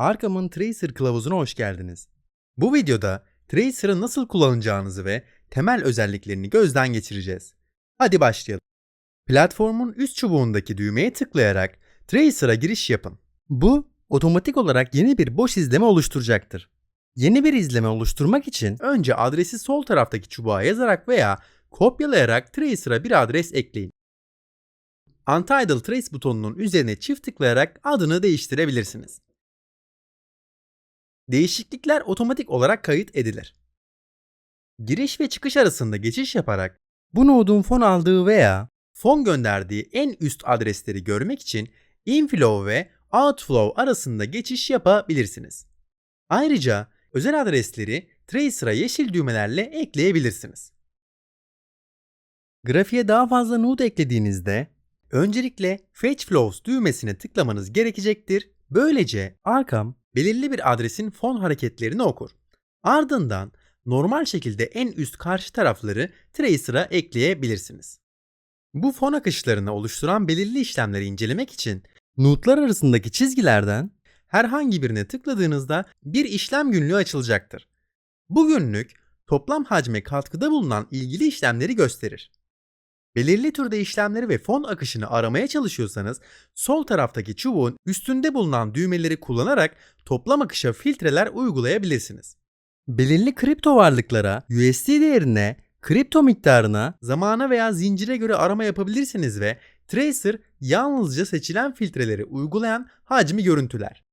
Arkham'ın Tracer kılavuzuna hoş geldiniz. Bu videoda Tracer'ı nasıl kullanacağınızı ve temel özelliklerini gözden geçireceğiz. Hadi başlayalım. Platformun üst çubuğundaki düğmeye tıklayarak Tracer'a giriş yapın. Bu otomatik olarak yeni bir boş izleme oluşturacaktır. Yeni bir izleme oluşturmak için önce adresi sol taraftaki çubuğa yazarak veya kopyalayarak Tracer'a bir adres ekleyin. Untitled Trace butonunun üzerine çift tıklayarak adını değiştirebilirsiniz. Değişiklikler otomatik olarak kayıt edilir. Giriş ve çıkış arasında geçiş yaparak bu nodun fon aldığı veya fon gönderdiği en üst adresleri görmek için inflow ve outflow arasında geçiş yapabilirsiniz. Ayrıca özel adresleri Tracer'a yeşil düğmelerle ekleyebilirsiniz. Grafiğe daha fazla node eklediğinizde öncelikle Fetch Flows düğmesine tıklamanız gerekecektir. Böylece Arkham belirli bir adresin fon hareketlerini okur. Ardından normal şekilde en üst karşı tarafları Tracer'a ekleyebilirsiniz. Bu fon akışlarını oluşturan belirli işlemleri incelemek için node'lar arasındaki çizgilerden herhangi birine tıkladığınızda bir işlem günlüğü açılacaktır. Bu günlük toplam hacme katkıda bulunan ilgili işlemleri gösterir. Belirli türde işlemleri ve fon akışını aramaya çalışıyorsanız sol taraftaki çubuğun üstünde bulunan düğmeleri kullanarak toplam akışa filtreler uygulayabilirsiniz. Belirli kripto varlıklara USD değerine, kripto miktarına, zamana veya zincire göre arama yapabilirsiniz ve Tracer yalnızca seçilen filtreleri uygulayan hacmi görüntüler.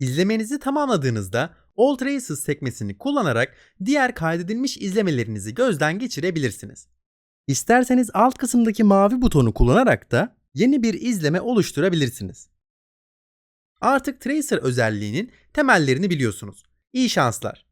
İzlemenizi tamamladığınızda All Traces sekmesini kullanarak diğer kaydedilmiş izlemelerinizi gözden geçirebilirsiniz. İsterseniz alt kısımdaki mavi butonu kullanarak da yeni bir izleme oluşturabilirsiniz. Artık Tracer özelliğinin temellerini biliyorsunuz. İyi şanslar.